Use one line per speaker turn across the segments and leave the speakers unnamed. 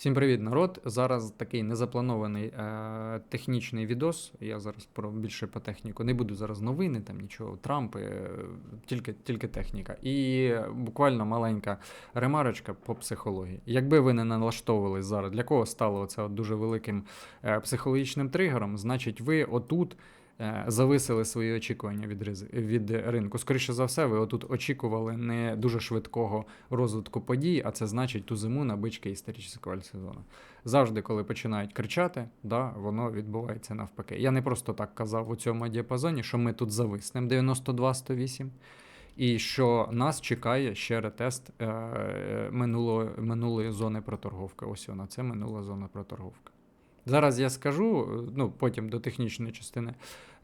Всім привіт, народ. Зараз такий незапланований е, технічний відос. Я зараз про більше по техніку. Не буду зараз новини, там нічого, Трампи, е, тільки, тільки техніка. І буквально маленька ремарочка по психології. Якби ви не налаштовувались зараз, для кого стало це дуже великим е, психологічним тригером, значить, ви отут. Е, Зависили свої очікування від від ринку. Скоріше за все, ви отут очікували не дуже швидкого розвитку подій, а це значить ту зиму на бички історичного сезону. Завжди, коли починають кричати, да, воно відбувається навпаки. Я не просто так казав у цьому діапазоні, що ми тут зависнемо 92-108, і що нас чекає ще ретест е, е, минулої, минулої зони проторговки. Ось вона, це минула зона проторговки. Зараз я скажу, е, ну потім до технічної частини,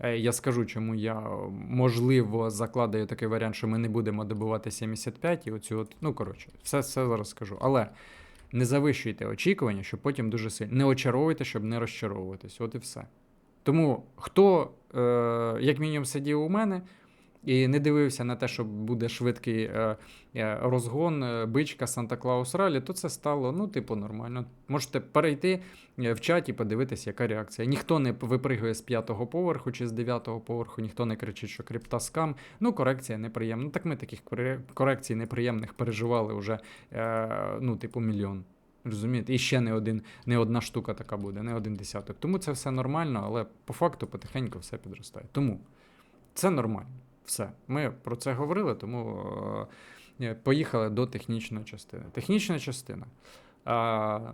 е, я скажу, чому я е, можливо закладаю такий варіант, що ми не будемо добивати 75 і оцю от, ну коротше, все, все зараз скажу. Але не завищуйте очікування, щоб потім дуже сильно. Не очаровуйте, щоб не розчаровуватись. От і все. Тому хто, е, як мінімум, сидів у мене і не дивився на те, що буде швидкий е, е, розгон, е, бичка Санта Клаус Ралі, то це стало, ну, типу, нормально. Можете перейти в чаті, подивитися, яка реакція. Ніхто не випригує з п'ятого поверху чи з дев'ятого поверху, ніхто не кричить, що крипта скам. Ну, корекція неприємна. Так ми таких корекцій неприємних переживали вже, ну, типу, мільйон. Розумієте? І ще не один, не одна штука така буде, не один десяток. Тому це все нормально, але по факту потихеньку все підростає. Тому це нормально. Все. Ми про це говорили, тому е, поїхали до технічної частини. Технічна частина. Е,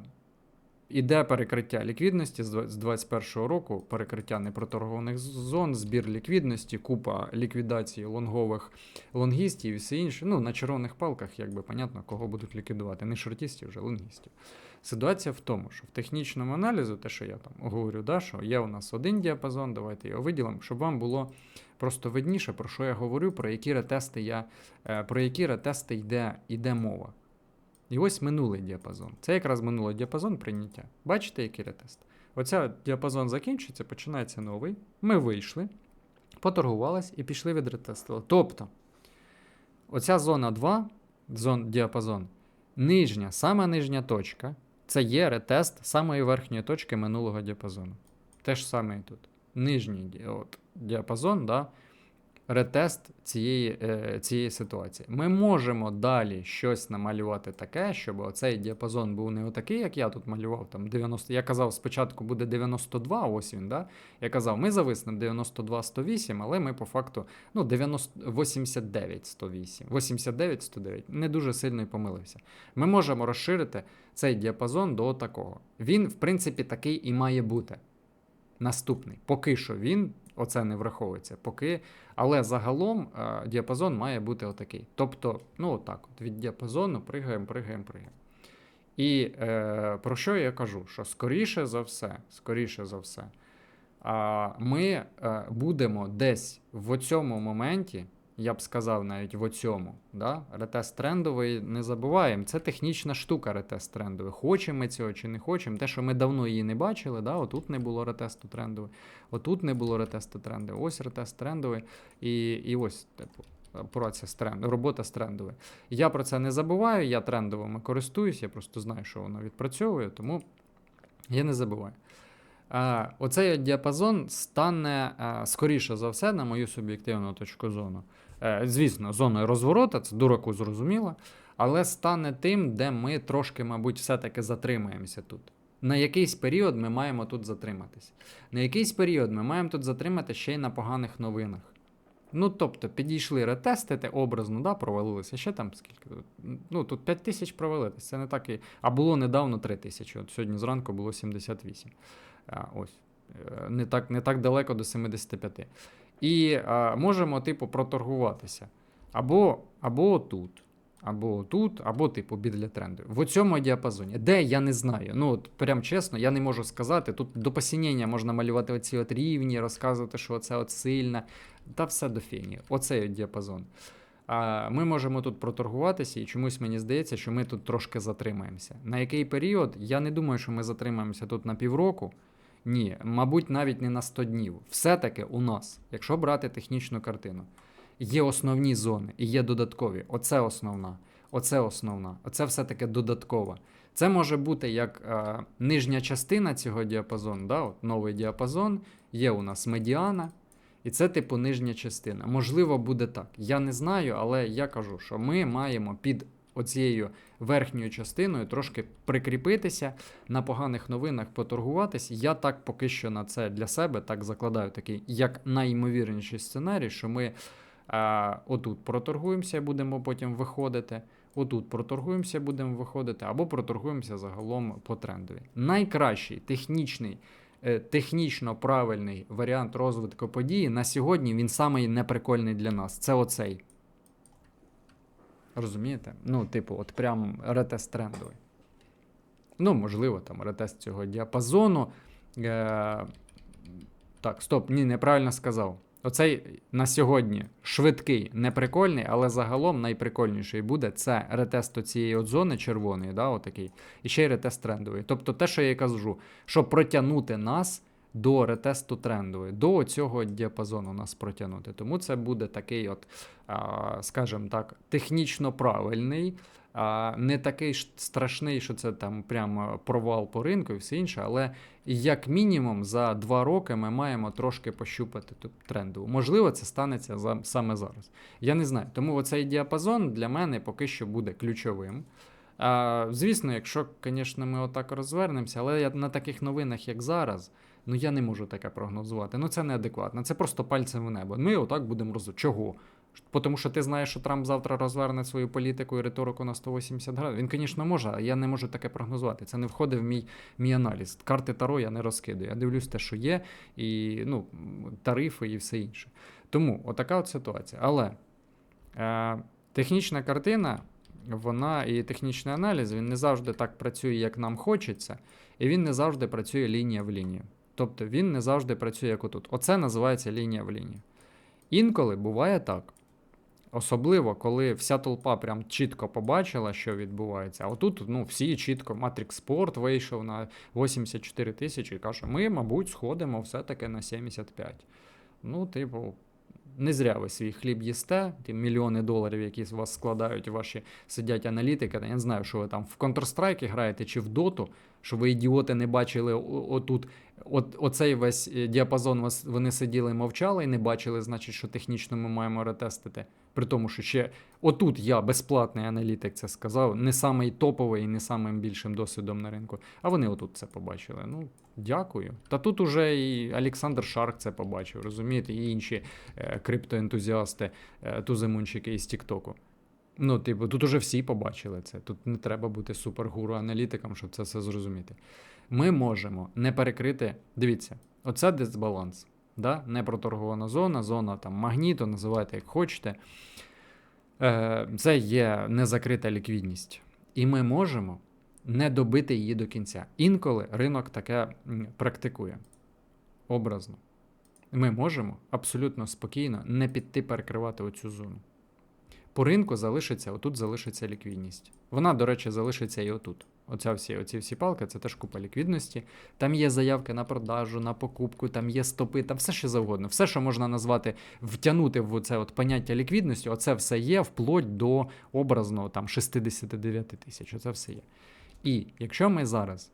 Іде перекриття ліквідності з 2021 року, перекриття непроторгованих зон, збір ліквідності, купа ліквідації лонгових лонгістів і все інше. Ну, на червоних палках, якби понятно, кого будуть ліквідувати. Не шортістів, вже лонгістів. Ситуація в тому, що в технічному аналізу, те, що я там говорю, да, що є у нас один діапазон, давайте його виділимо, щоб вам було просто видніше, про що я говорю, про які ретести я, е, про які ретести йде, йде мова. І ось минулий діапазон. Це якраз минулий діапазон прийняття. Бачите, який ретест? Оця діапазон закінчується, починається новий. Ми вийшли, поторгувались і пішли відретестили. Тобто, оця зона 2, зон, діапазон, нижня, сама нижня точка, це є ретест самої верхньої точки минулого діапазону. Те ж саме і тут. Нижній от, діапазон, да, ретест цієї, е, цієї ситуації. Ми можемо далі щось намалювати таке, щоб оцей діапазон був не отакий, як я тут малював. Там 90, я казав, спочатку буде 92, ось він, да? Я казав, ми зависнемо 92-108, але ми по факту ну, 90, 89-108, 89-109. Не дуже сильно і помилився. Ми можемо розширити цей діапазон до такого. Він, в принципі, такий і має бути. Наступний. Поки що він, оце не враховується. Поки, але загалом е, діапазон має бути отакий. Тобто, ну отак, от від діапазону пригаємо, пригаємо, пригаємо. І е, про що я кажу? Що скоріше за все, скоріше за все, ми е, будемо десь в цьому моменті, я б сказав навіть в оцьому, да? ретест трендовий не забуваємо. Це технічна штука ретест трендовий. Хочемо ми цього чи не хочемо. Те, що ми давно її не бачили, да? отут не було ретесту трендовий, отут не було ретесту трендовий, ось ретест трендовий, і, і ось, типу. Праця з тренд, робота з трендовою. Я про це не забуваю, я трендовими користуюсь, я просто знаю, що воно відпрацьовує, тому я не забуваю. Е, оцей діапазон стане, е, скоріше за все, на мою суб'єктивну точку зору. Е, звісно, зоною розворота, це дураку зрозуміло, але стане тим, де ми трошки, мабуть, все-таки затримаємося тут. На якийсь період ми маємо тут затриматись. На якийсь період ми маємо тут затримати ще й на поганих новинах. Ну, тобто, підійшли ретестити образно, да, провалилися. Ще там скільки? Ну, тут 5 тисяч провалитись. Це не так і. А було недавно 3 тисячі. От сьогодні зранку було 78. А, ось. Е, Не так, не так далеко до 75. І а, можемо, типу, проторгуватися. Або, або тут, або тут, або, типу, біля тренду. В цьому діапазоні. Де я не знаю. Ну, от прям чесно, я не можу сказати. Тут до посінення можна малювати оці от рівні, розказувати, що це от сильне. Та все до фіні. Оцей діапазон. А ми можемо тут проторгуватися, і чомусь мені здається, що ми тут трошки затримаємося. На який період? Я не думаю, що ми затримаємося тут на півроку. Ні, мабуть, навіть не на 100 днів. Все-таки у нас, якщо брати технічну картину, є основні зони і є додаткові. Оце основна, оце основна, оце все-таки додаткова. Це може бути як е, нижня частина цього діапазону, да, от новий діапазон, є у нас медіана, і це типу нижня частина. Можливо, буде так. Я не знаю, але я кажу, що ми маємо під оцією верхньою частиною трошки прикріпитися, на поганих новинах поторгуватись. Я так поки що на це для себе так закладаю такий як найімовірніший сценарій, що ми е, отут проторгуємося будемо потім виходити. Отут проторгуємося, будемо виходити, або проторгуємося загалом по трендові. Найкращий технічний, е, технічно правильний варіант розвитку події на сьогодні він самий неприкольний для нас. Це оцей. Розумієте? Ну, типу, от прям ретест трендовий. Ну, можливо, там ретест цього діапазону. Е- так, стоп, ні, неправильно сказав. Оцей на сьогодні швидкий, неприкольний, але загалом найприкольніший буде це ретест цієї зони червоної, да, отакий, і ще й ретест трендовий. Тобто те, що я і кажу, щоб протягнути нас до ретесту трендової, до цього діапазону нас протягнути. Тому це буде такий, от, скажімо так, технічно правильний, не такий страшний, що це там прямо провал по ринку і все інше, але як мінімум за два роки ми маємо трошки пощупати ту трендову. Можливо, це станеться саме зараз. Я не знаю. Тому оцей діапазон для мене поки що буде ключовим. Звісно, якщо, звісно, ми отак розвернемося, але на таких новинах, як зараз, ну я не можу таке прогнозувати. Ну це неадекватно. Це просто пальцем в небо. Ми отак будемо роз... Чого? Тому що ти знаєш, що Трамп завтра розверне свою політику і риторику на 180 градусів. Він, звісно, може, а я не можу таке прогнозувати. Це не входить в мій мій аналіз. Карти Таро я не розкидаю. Я дивлюсь те, що є, і ну, тарифи і все інше. Тому отака от ситуація. Але е, технічна картина, вона і технічний аналіз він не завжди так працює, як нам хочеться, і він не завжди працює лінія в лінію. Тобто він не завжди працює як отут. Оце називається лінія в лінію. Інколи буває так. Особливо, коли вся толпа прям чітко побачила, що відбувається. А отут ну, всі чітко, Matrix Sport вийшов на 84 тисячі і каже, ми, мабуть, сходимо все-таки на 75. Ну, типу, не зря ви свій хліб їсте, ті мільйони доларів, які з вас складають ваші сидять аналітики. Я не знаю, що ви там в Counter-Strike граєте чи в доту, що ви ідіоти не бачили отут. От, Оцей весь е, діапазон вони сиділи мовчали і не бачили, значить, що технічно ми маємо ретестити. При тому, що ще отут я безплатний аналітик це сказав, не самий топовий і не самим більшим досвідом на ринку. А вони отут це побачили. Ну, дякую. Та тут уже і Олександр Шарк це побачив, розумієте, і інші е, криптоентузіасти, е, туземунчики із Тіктоку. Ну, типу, тут уже всі побачили це. Тут не треба бути супергуру аналітиком, щоб це все зрозуміти. Ми можемо не перекрити. Дивіться, оце дисбаланс. Да? Не проторгована зона, зона там магніту, називайте як хочете. Е, Це є незакрита ліквідність. І ми можемо не добити її до кінця. Інколи ринок таке практикує образно. Ми можемо абсолютно спокійно не піти перекривати оцю зону. По ринку залишиться, отут залишиться ліквідність. Вона, до речі, залишиться і отут. Оця всі, оці всі палки це теж купа ліквідності. Там є заявки на продажу, на покупку, там є стопи, там все що завгодно. Все, що можна назвати, втягнути в це от поняття ліквідності, оце все є вплоть до образного там 69 тисяч. Оце все є. І якщо ми зараз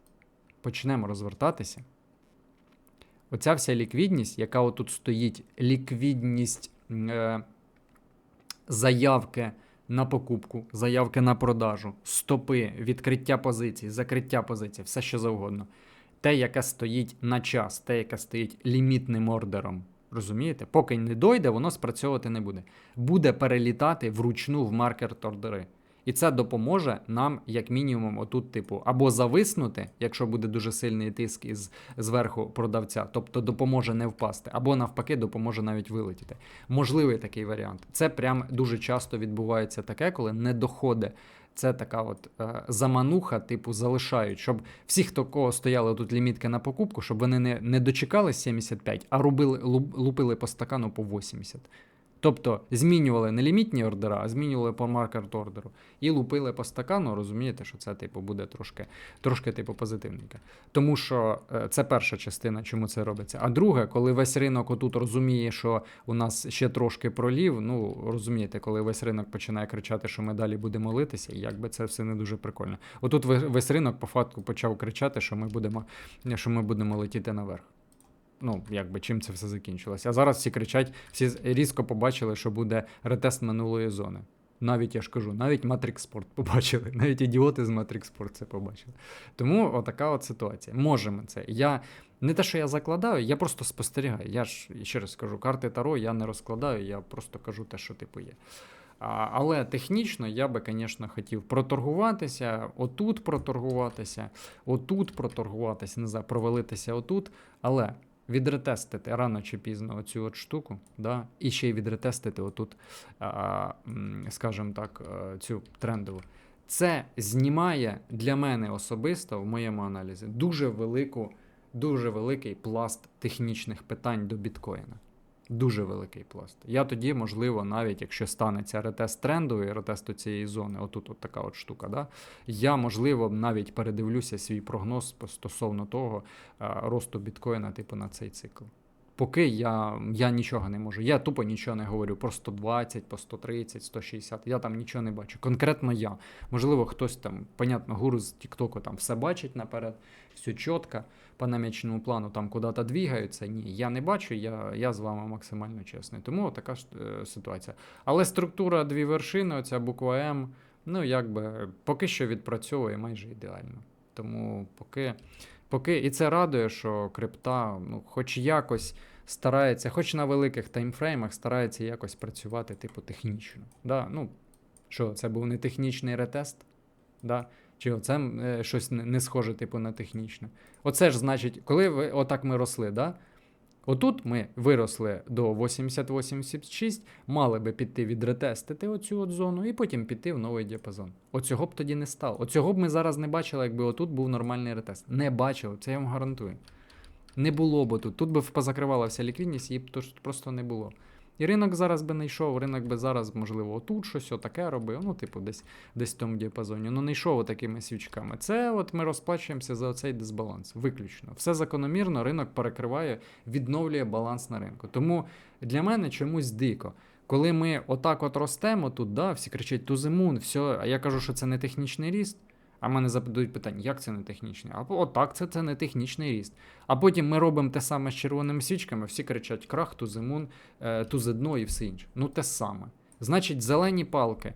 почнемо розвертатися, оця вся ліквідність, яка отут стоїть, ліквідність е, заявки на покупку, заявки на продажу, стопи, відкриття позицій, закриття позицій, все що завгодно. Те, яке стоїть на час, те, яке стоїть лімітним ордером. Розумієте? Поки не дойде, воно спрацьовувати не буде. Буде перелітати вручну в маркет ордери. І це допоможе нам, як мінімум, отут, типу, або зависнути, якщо буде дуже сильний тиск із зверху продавця, тобто допоможе не впасти, або навпаки, допоможе навіть вилетіти. Можливий такий варіант. Це прям дуже часто відбувається таке, коли не доходить. Це така от е, замануха, типу, залишають, щоб всі, хто кого стояли тут лімітки на покупку, щоб вони не не дочекали 75, а рубили, лупили по стакану по 80. Тобто змінювали не лімітні ордера, а змінювали по маркет ордеру. І лупили по стакану, розумієте, що це типу буде трошки, трошки типу позитивненько. Тому що е, це перша частина, чому це робиться. А друге, коли весь ринок отут розуміє, що у нас ще трошки пролів, ну розумієте, коли весь ринок починає кричати, що ми далі будемо литися, якби це все не дуже прикольно. Отут весь ринок по факту почав кричати, що ми будемо, що ми будемо летіти наверх. Ну, якби чим це все закінчилося. А зараз всі кричать, всі різко побачили, що буде ретест минулої зони. Навіть я ж кажу, навіть Matrix Sport побачили, навіть ідіоти з Matrix Sport це побачили. Тому отака от ситуація. Можемо це. Я не те, що я закладаю, я просто спостерігаю. Я ж ще раз кажу, карти Таро я не розкладаю, я просто кажу те, що типу є. А, але технічно я би, звісно, хотів проторгуватися, отут проторгуватися, отут проторгуватися, не знаю, провалитися отут. Але відретестити рано чи пізно оцю от штуку, да, і ще й відретестити отут, скажімо так, е, цю трендову. Це знімає для мене особисто в моєму аналізі дуже велику, дуже великий пласт технічних питань до біткоїна. Дуже великий пласт. Я тоді, можливо, навіть якщо станеться ретест трендовий, ретесту цієї зони, отут от така от штука, да, я, можливо, навіть передивлюся свій прогноз стосовно того росту біткоїна, типу, на цей цикл. Поки я, я нічого не можу. Я тупо нічого не говорю про 120, по 130, 160. Я там нічого не бачу. Конкретно я. Можливо, хтось там, понятно, гуру з Тіктоку там все бачить наперед, все чітко, по наміченому плану там куди-то двігаються. Ні, я не бачу, я, я з вами максимально чесний. Тому така ж е, ситуація. Але структура дві вершини, оця буква М, ну якби поки що відпрацьовує майже ідеально. Тому поки, поки і це радує, що крипта, ну, хоч якось старається, хоч на великих таймфреймах, старається якось працювати, типу, технічно. Да? Ну, що, це був не технічний ретест? Да? Чи оце е, щось не, схоже, типу, на технічне? Оце ж значить, коли ви отак ми росли, да? Отут ми виросли до 80-86, мали би піти відретестити оцю от зону і потім піти в новий діапазон. Оцього б тоді не стало. Оцього б ми зараз не бачили, якби отут був нормальний ретест. Не бачили, це я вам гарантую. Не було б тут. Тут би позакривала вся ліквідність, її б просто не було. І ринок зараз би не йшов, ринок би зараз, можливо, отут щось отаке робив, ну, типу, десь, десь в тому діапазоні. Ну, не йшов такими свічками. Це от ми розплачуємося за оцей дисбаланс. Виключно. Все закономірно, ринок перекриває, відновлює баланс на ринку. Тому для мене чомусь дико. Коли ми отак от ростемо тут, да, всі кричать тузимун, все, а я кажу, що це не технічний ріст. А мене задають питання, як це не технічний? А отак, це, це не технічний ріст. А потім ми робимо те саме з червоними свічками, всі кричать крах, тузимун, е, тузидно і все інше. Ну те саме. Значить, зелені палки,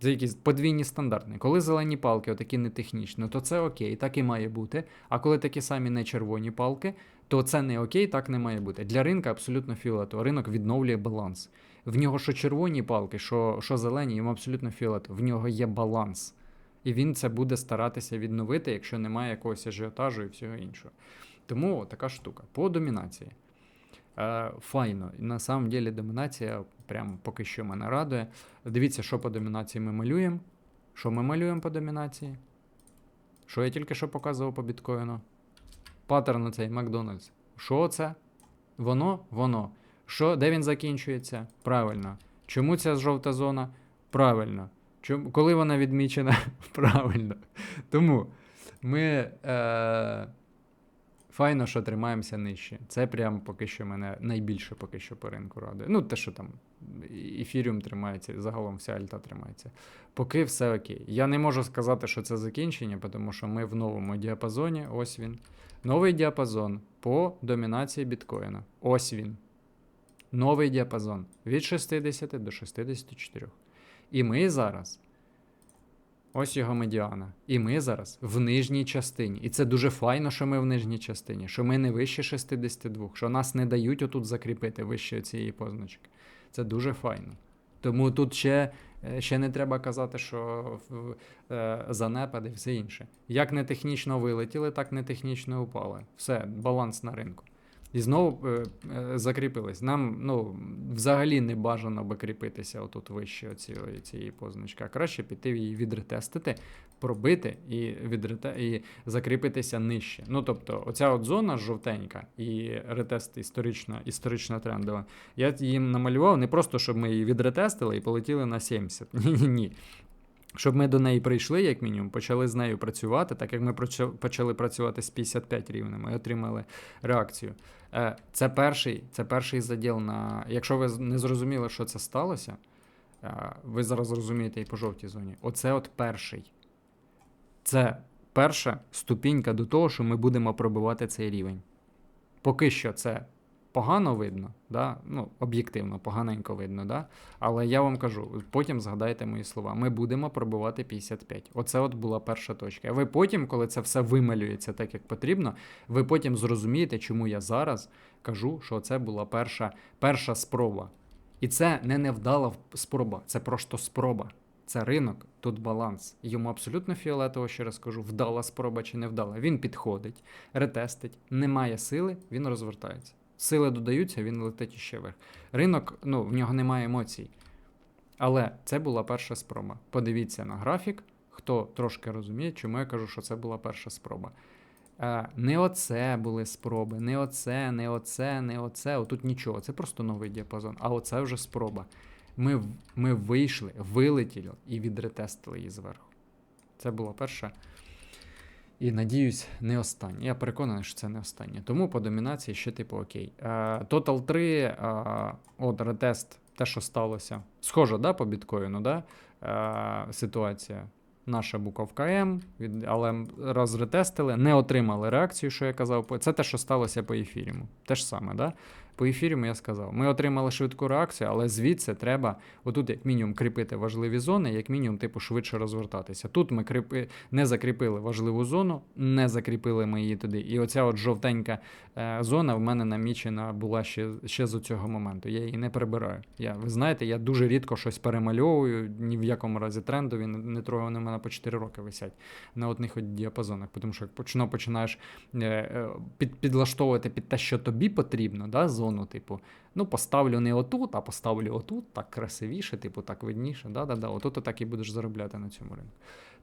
це якісь подвійні стандартні. Коли зелені палки, отакі не технічні, то це окей, так і має бути. А коли такі самі не червоні палки, то це не окей, так не має бути. Для ринка абсолютно фіолетово. Ринок відновлює баланс. В нього що червоні палки, що, що зелені, йому абсолютно фіолетово. В нього є баланс. І він це буде старатися відновити, якщо немає якогось ажіотажу і всього іншого. Тому така штука. По домінації. Е, файно. На самом деле домінація прям поки що мене радує. Дивіться, що по домінації ми малюємо. Що ми малюємо по домінації? Що я тільки що показував по біткоїну? Паттерн цей Макдональдс. Що це? Воно? Воно. Що, де він закінчується? Правильно. Чому ця жовта зона? Правильно. Чому, коли вона відмічена? Правильно. Тому ми е, файно, що тримаємося нижче. Це прям поки що мене найбільше поки що по ринку радує. Ну, те, що там ефіріум тримається, загалом вся альта тримається. Поки все окей. Я не можу сказати, що це закінчення, тому що ми в новому діапазоні. Ось він. Новий діапазон по домінації біткоїна. Ось він. Новий діапазон від 60 до 64. І ми зараз. Ось його медіана. І ми зараз в нижній частині. І це дуже файно, що ми в нижній частині, що ми не вище 62, що нас не дають отут закріпити вище цієї позначки. Це дуже файно. Тому тут ще, е, ще не треба казати, що е, занепад і все інше. Як не технічно вилетіли, так не технічно упали. Все, баланс на ринку. І знову е, е, закріпились. Нам ну, взагалі не бажано би кріпитися отут вище цієї, цієї позначки. А краще піти її відретестити, пробити і, відрете, і закріпитися нижче. Ну тобто, оця от зона жовтенька і ретест історично, історично трендова. Я їм намалював не просто, щоб ми її відретестили і полетіли на 70. Ні-ні ні. Щоб ми до неї прийшли, як мінімум, почали з нею працювати, так як ми почали працювати з 55 рівнем і отримали реакцію. Е, Це перший, це перший заділ на. Якщо ви не зрозуміли, що це сталося, е, ви зараз зрозумієте і по жовтій зоні. Оце от перший. Це перша ступінька до того, що ми будемо пробивати цей рівень. Поки що це погано видно, да? ну, об'єктивно, поганенько видно, да? але я вам кажу, потім згадайте мої слова. Ми будемо пробивати 55. Оце от була перша точка. Ви потім, коли це все вималюється так, як потрібно, ви потім зрозумієте, чому я зараз кажу, що це була перша, перша спроба. І це не невдала спроба, це просто спроба. Це ринок, тут баланс. Йому абсолютно фіолетово, ще раз кажу, вдала спроба чи не вдала. Він підходить, ретестить, немає сили, він розвертається. Сили додаються, він летить іще вверх. Ринок, ну, в нього немає емоцій. Але це була перша спроба. Подивіться на графік, хто трошки розуміє, чому я кажу, що це була перша спроба. Е, не оце були спроби, не оце, не оце, не оце. Отут нічого. Це просто новий діапазон. А оце вже спроба. Ми, ми вийшли, вилетіли і відретестили її зверху. Це була перша. І надіюсь, не остання. Я переконаний, що це не останнє. Тому по домінації ще типу окей. Е, Total 3, е, от ретест, те, що сталося. Схоже, да, по біткоїну, да? Е, ситуація. Наша буковка М, але раз ретестили, не отримали реакцію, що я казав. Це те, що сталося по ефіріму. Те ж саме, да? По ефіріму я сказав. Ми отримали швидку реакцію, але звідси треба, отут, як мінімум, кріпити важливі зони, як мінімум, типу, швидше розвертатися. Тут ми кріпи, не закріпили важливу зону, не закріпили ми її туди. І оця от жовтенька е, зона в мене намічена була ще, ще з цього моменту. Я її не прибираю. Я, ви знаєте, я дуже рідко щось перемальовую, ні в якому разі трендові, не, не трогаю, вони в мене по 4 роки висять на одних от діапазонах. Тому що як почно починаєш е, е, під, підлаштовувати під те, що тобі потрібно, да, зону, типу, ну поставлю не отут, а поставлю отут, так красивіше, типу, так видніше. Да, да, да, отут так і будеш заробляти на цьому ринку.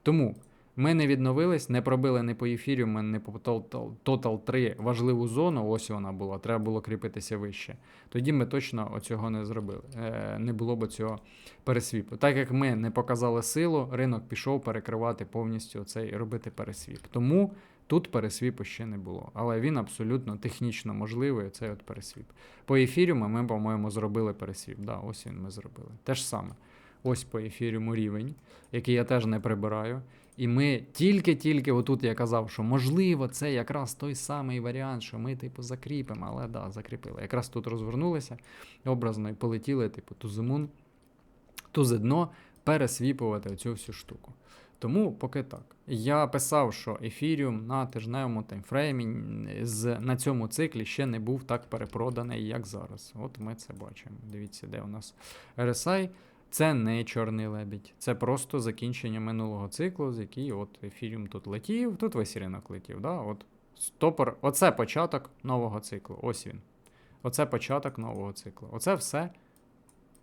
Тому ми не відновились, не пробили не по ефірі, ми не по Total, Total 3 важливу зону, ось вона була, треба було кріпитися вище. Тоді ми точно оцього не зробили. Е, не було б цього пересвіпу. Так як ми не показали силу, ринок пішов перекривати повністю цей робити пересвіп. Тому тут пересвіпу ще не було. Але він абсолютно технічно можливий, цей от пересвіп. По ефіріуму ми, по-моєму, зробили пересвіп. Да, ось він ми зробили. Те ж саме. Ось по ефіріуму рівень, який я теж не прибираю. І ми тільки-тільки, отут я казав, що можливо, це якраз той самий варіант, що ми, типу, закріпимо, але да, закріпили. Якраз тут розвернулися образно і полетіли, типу, ту зимун, ту дно пересвіпувати оцю всю штуку. Тому поки так. Я писав, що ефіріум на тижневому таймфреймі на цьому циклі ще не був так перепроданий, як зараз. От ми це бачимо. Дивіться, де у нас RSI. Це не чорний лебідь, це просто закінчення минулого циклу, з який от ефіріум тут летів, тут весь ринок летів. Да? От стопор, оце початок нового циклу. Ось він. Оце початок нового циклу. Оце все.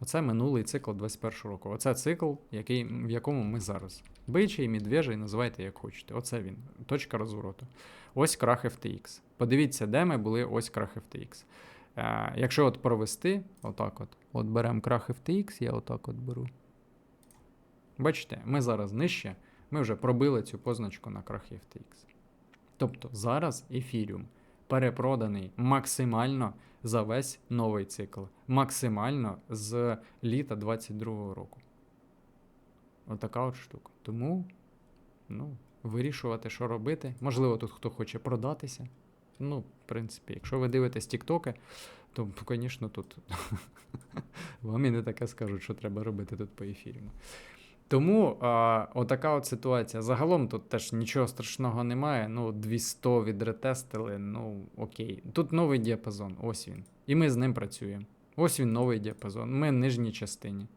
Оце минулий цикл 21 року. Оце цикл, який, в якому ми зараз. Бичий, медвежий, називайте як хочете. Оце він. Точка розвороту. Ось крах FTX. Подивіться, де ми були, ось крах FTX. Е, якщо от провести, отак от, от беремо крах FTX, я отак от беру. Бачите, ми зараз нижче, ми вже пробили цю позначку на крахі FTX. Тобто зараз ефіріум перепроданий максимально за весь новий цикл, максимально з літа 22-го року. Отака от штука. Тому, ну, вирішувати, що робити. Можливо, тут хто хоче продатися. Ну, в принципі, якщо ви дивитесь Тіктоки, то, звісно, тут вам і не таке скажуть, що треба робити тут по ефірі. Тому а, отака от ситуація. Загалом тут теж нічого страшного немає. Ну, 200 відретестили, ну окей. Тут новий діапазон, ось він. І ми з ним працюємо. Ось він новий діапазон. Ми в нижній частині.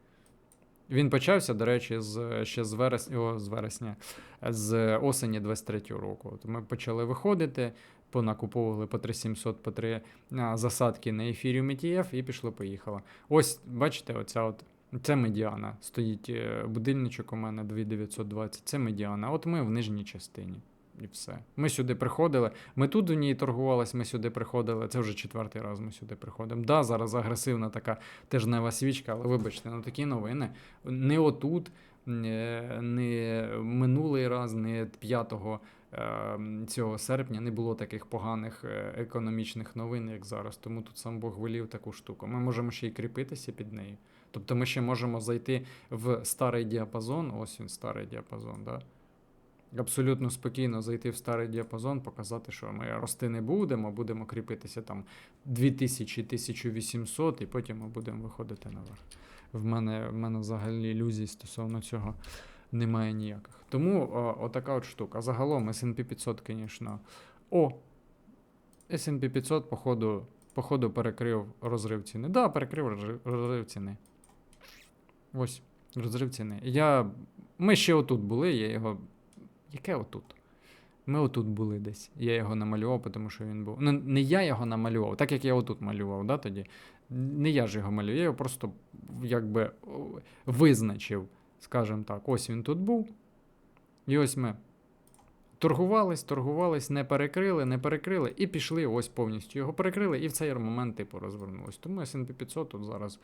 Він почався, до речі, з ще з вересня, о, з вересня, з осені 23-го року. От ми почали виходити, понакуповували по 3700 по 3 а, засадки на ефіріум ETF і пішло-поїхало. Ось, бачите, оця от. Це медіана. Стоїть е, будильничок у мене 2920. Це медіана. От ми в нижній частині. І все. Ми сюди приходили. Ми тут в ній торгувались, ми сюди приходили. Це вже четвертий раз ми сюди приходимо. Да, зараз агресивна така тижнева свічка, але вибачте, ну такі новини. Не отут, не, не минулий раз, не 5 е, цього серпня не було таких поганих е, економічних новин, як зараз. Тому тут сам Бог волів таку штуку. Ми можемо ще й кріпитися під нею. Тобто ми ще можемо зайти в старий діапазон. Ось він старий діапазон, да? абсолютно спокійно зайти в старий діапазон, показати, що ми рости не будемо, будемо кріпитися там 2000-1800, і потім ми будемо виходити наверх. В мене, в мене взагалі ілюзій стосовно цього немає ніяких. Тому о, отака от штука. Загалом SP 500, звісно. О! SP 500, походу, походу, перекрив розрив ціни. Да, перекрив розрив ціни. Ось, розрив ціни. Я... Ми ще отут були, я його. Яке отут? Ми отут були десь. Я його намалював, тому що він був. Ну, не я його намалював, так як я отут малював, да, тоді. Не я ж його малював, я його просто якби визначив, скажімо так. Ось він тут був. І ось ми торгувались, торгувались, не перекрили, не перекрили, і пішли ось повністю його перекрили, і в цей момент типу розвернулось. Тому SP 500 тут зараз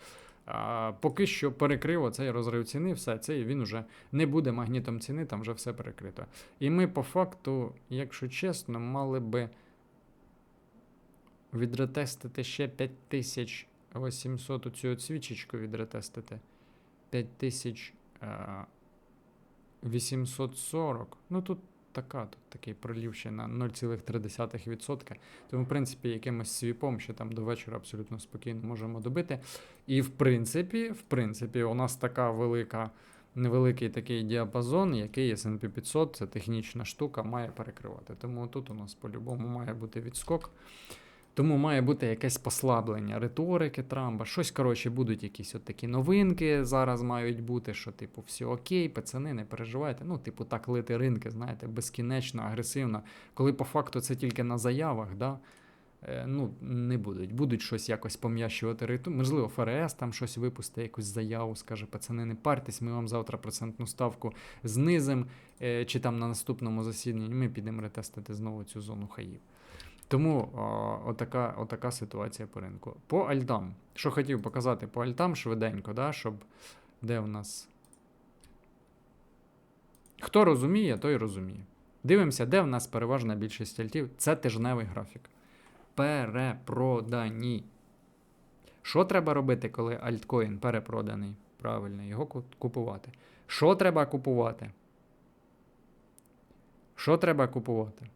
поки що перекрив оцей розрив ціни, все, це він вже не буде магнітом ціни, там вже все перекрито. І ми по факту, якщо чесно, мали би відретестити ще 5800 оцю свічечку відретестити. 5840. Ну тут така, тут такий пролів ще на 0,3%. Тому, в принципі, якимось свіпом ще там до вечора абсолютно спокійно можемо добити. І в принципі, в принципі, у нас така велика. Невеликий такий діапазон, який S&P 500, це технічна штука, має перекривати. Тому тут у нас по-любому має бути відскок. Тому має бути якесь послаблення риторики Трампа. Щось, коротше, будуть якісь от такі новинки зараз мають бути, що, типу, все окей, пацани, не переживайте. Ну, типу, так лити ринки, знаєте, безкінечно, агресивно. Коли по факту це тільки на заявах, да, е, ну, не будуть. Будуть щось якось пом'ящувати риту. Можливо, ФРС там щось випустить, якусь заяву, скаже, пацани, не парьтесь, ми вам завтра процентну ставку знизимо, е, чи там на наступному засіданні ми підемо ретестити знову цю зону хаїв. Тому о, отака, отака ситуація по ринку. По альтам. Що хотів показати по альтам швиденько, да, щоб де в нас. Хто розуміє, той розуміє. Дивимося, де в нас переважна більшість альтів. Це тижневий графік. Перепродані. Що треба робити, коли альткоін перепроданий? Правильно, його купувати. Що треба купувати? Що треба купувати?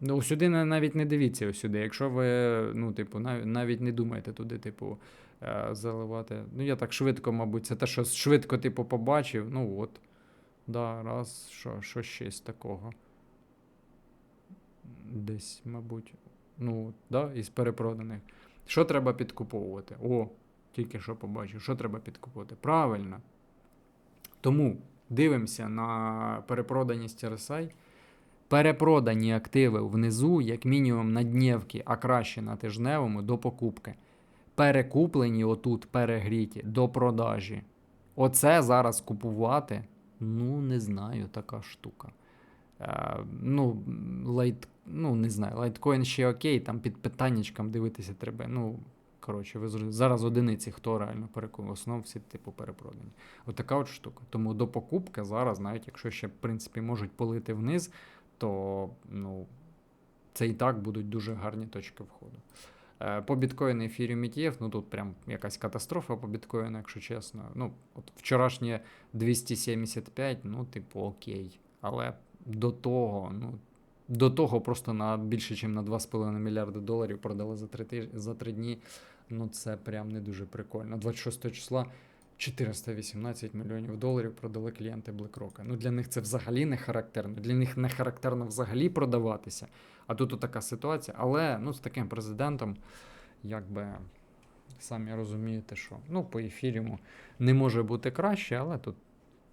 Ну, сюди навіть не дивіться сюди. Якщо ви, ну, типу, навіть не думаєте туди, типу, е, заливати. Ну, я так швидко, мабуть, це те, що швидко, типу, побачив. Ну от. Да, раз, що, що ще з такого. Десь, мабуть. Ну, да, із перепроданих. Що треба підкуповувати? О, тільки що побачив. Що треба підкуповувати? Правильно. Тому дивимося на перепроданість RSI. Перепродані активи внизу, як мінімум на днівки, а краще на тижневому до покупки. Перекуплені отут, перегріті до продажі. Оце зараз купувати. Ну, не знаю, така штука. Е, ну, лайт, ну, не знаю, лайткоін ще окей, там під питаннячком дивитися треба. Ну, коротше, ви зараз одиниці, хто реально перекупив. В основному всі типу перепродані. Отака от штука. Тому до покупки зараз, навіть якщо ще, в принципі, можуть полити вниз, то ну, це і так будуть дуже гарні точки входу. Е, По біткоїну ефіріум ETF, ну тут прям якась катастрофа по біткоїну, якщо чесно. Ну, от вчорашнє 275, ну, типу, окей. Але до того, ну, до того просто на більше, ніж на 2,5 мільярди доларів продали за 3, тиж... за 3 дні. Ну, це прям не дуже прикольно. 26 числа 418 мільйонів доларів продали клієнти BlackRock. Ну, для них це взагалі не характерно. Для них не характерно взагалі продаватися. А тут така ситуація. Але ну, з таким президентом, якби. Самі розумієте, що ну, по ефіріму не може бути краще, але тут,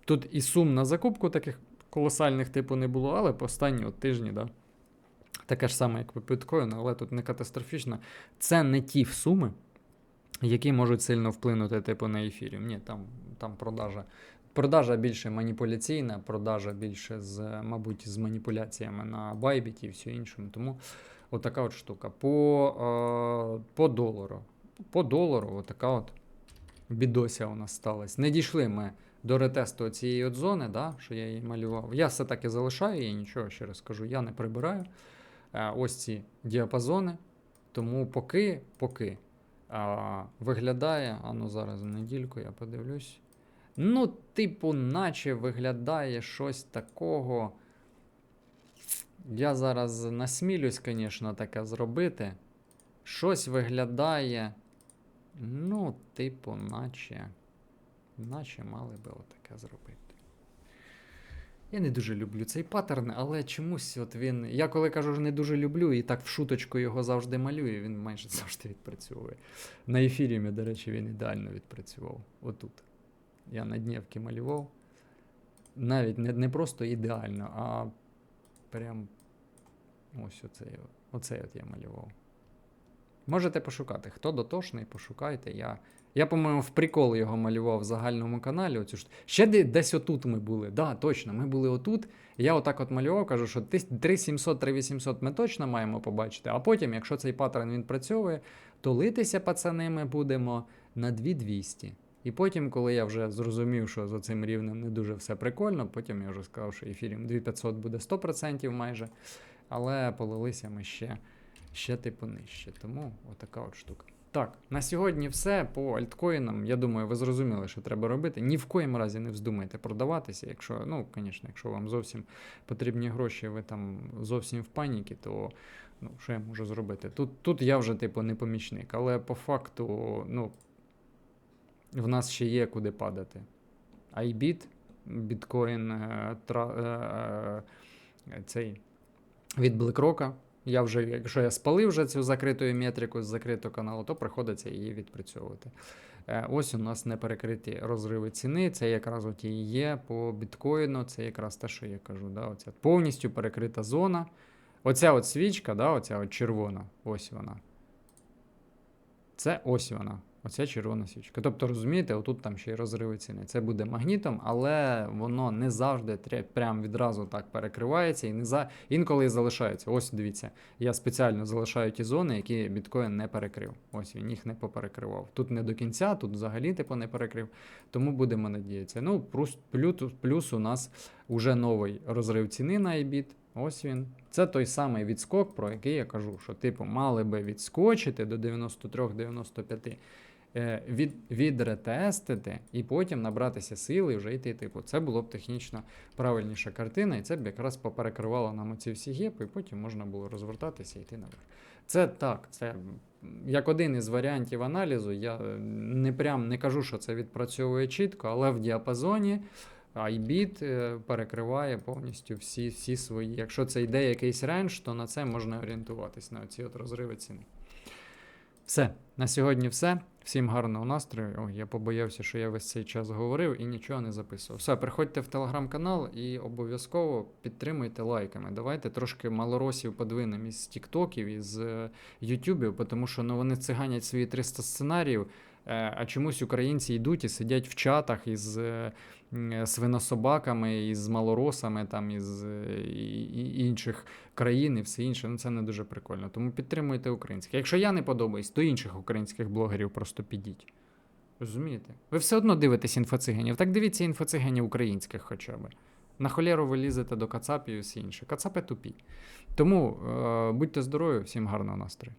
тут і сум на закупку таких колосальних типу не було, але по останні от тижні, да, таке ж саме, як по біткоїну, але тут не катастрофічно. Це не ті суми, які можуть сильно вплинути типу, на ефірі. Ні, там, там продажа. Продажа більше маніпуляційна, продажа більше з, мабуть, з маніпуляціями на Bybit і все іншому. Тому отака от штука. По, е, по долару. По долару, отака от бідося у нас сталася. Не дійшли ми до ретесту цієї от зони, да, що я її малював. Я все таки залишаю її, нічого ще раз кажу, я не прибираю. Е, ось ці діапазони. Тому поки, поки а, виглядає, а ну зараз недільку я подивлюсь. Ну, типу, наче виглядає щось такого. Я зараз насмілюсь, звісно, таке зробити. Щось виглядає. Ну, типу, наче. Наче мали би отаке зробити. Я не дуже люблю цей паттерн, але чомусь от він. Я коли кажу, що не дуже люблю, і так в шуточку його завжди малюю, він майже завжди відпрацьовує. На ефірі, до речі, він ідеально відпрацював. Отут. Я на днівки малював. Навіть не, не просто ідеально, а прям ось оцей, оцей от я малював. Можете пошукати. Хто дотошний, пошукайте. Я, я по-моєму, в прикол його малював в загальному каналі. Оцю ж... Ще десь отут ми були. Да, точно, ми були отут. Я отак от малював, кажу, що 3700, 3800 ми точно маємо побачити. А потім, якщо цей паттерн він працьовує, то литися пацани ми будемо на 2200. І потім, коли я вже зрозумів, що за цим рівнем не дуже все прикольно, потім я вже сказав, що ефірім 2500 буде 100% майже. Але полилися ми ще, ще типу нижче. Тому отака от штука. Так, на сьогодні все по альткоїнам. Я думаю, ви зрозуміли, що треба робити. Ні в коїм разі не вздумайте продаватися. Якщо, ну, звісно, якщо вам зовсім потрібні гроші, ви там зовсім в паніки, то ну, що я можу зробити? Тут, тут я вже, типу, не помічник, але по факту, ну, в нас ще є куди падати. iBit, біткоін, е, е, е, цей від BlackRock. Я вже, якщо я спалив вже цю закриту метрику з закритого каналу, то приходиться її відпрацьовувати. Е, Ось у нас неперекриті розриви ціни. Це якраз от і є по біткоїну. Це якраз те, що я кажу. Да? Оця повністю перекрита зона. Оця от свічка, да? оця от червона, ось вона. Це ось вона. Оця червона свічка. Тобто, розумієте, отут там ще й розриви ціни. Це буде магнітом, але воно не завжди прям відразу так перекривається і не за... інколи залишається. Ось дивіться, я спеціально залишаю ті зони, які біткоін не перекрив. Ось він їх не поперекривав. Тут не до кінця, тут взагалі типу не перекрив. Тому будемо надіятися. Ну, плюс, плюс, у нас уже новий розрив ціни на iBit. Ось він. Це той самий відскок, про який я кажу, що типу мали би відскочити до 93-95, е, від, відретестити і потім набратися сили і вже йти. Типу, це було б технічно правильніша картина, і це б якраз поперекривало нам оці всі гепи, і потім можна було розвертатися і йти наверх. Це так, це як один із варіантів аналізу. Я е, не прям не кажу, що це відпрацьовує чітко, але в діапазоні. iBit е, перекриває повністю всі, всі свої. Якщо це йде якийсь рендж, то на це можна орієнтуватись на ці от розриви ціни. Все, на сьогодні все. Всім гарного настрою. Ой, я побоявся, що я весь цей час говорив і нічого не записував. Все, приходьте в телеграм-канал і обов'язково підтримуйте лайками. Давайте трошки малоросів подвинемо із тіктоків, із е, ютюбів, тому що ну, вони циганять свої 300 сценаріїв. Е, А чомусь українці йдуть і сидять в чатах із е, е, свинособаками, із малоросами, там, із інших країн і все інше. Ну це не дуже прикольно. Тому підтримуйте українське. Якщо я не подобаюсь, то інших українських блогерів просто підіть. Розумієте? Ви все одно дивитесь інфоциганів. Так дивіться інфоциганів українських хоча б. На холєру ви лізете до кацапів і все інше. Кацапи тупі. Тому е, будьте здорові, всім гарного настрою.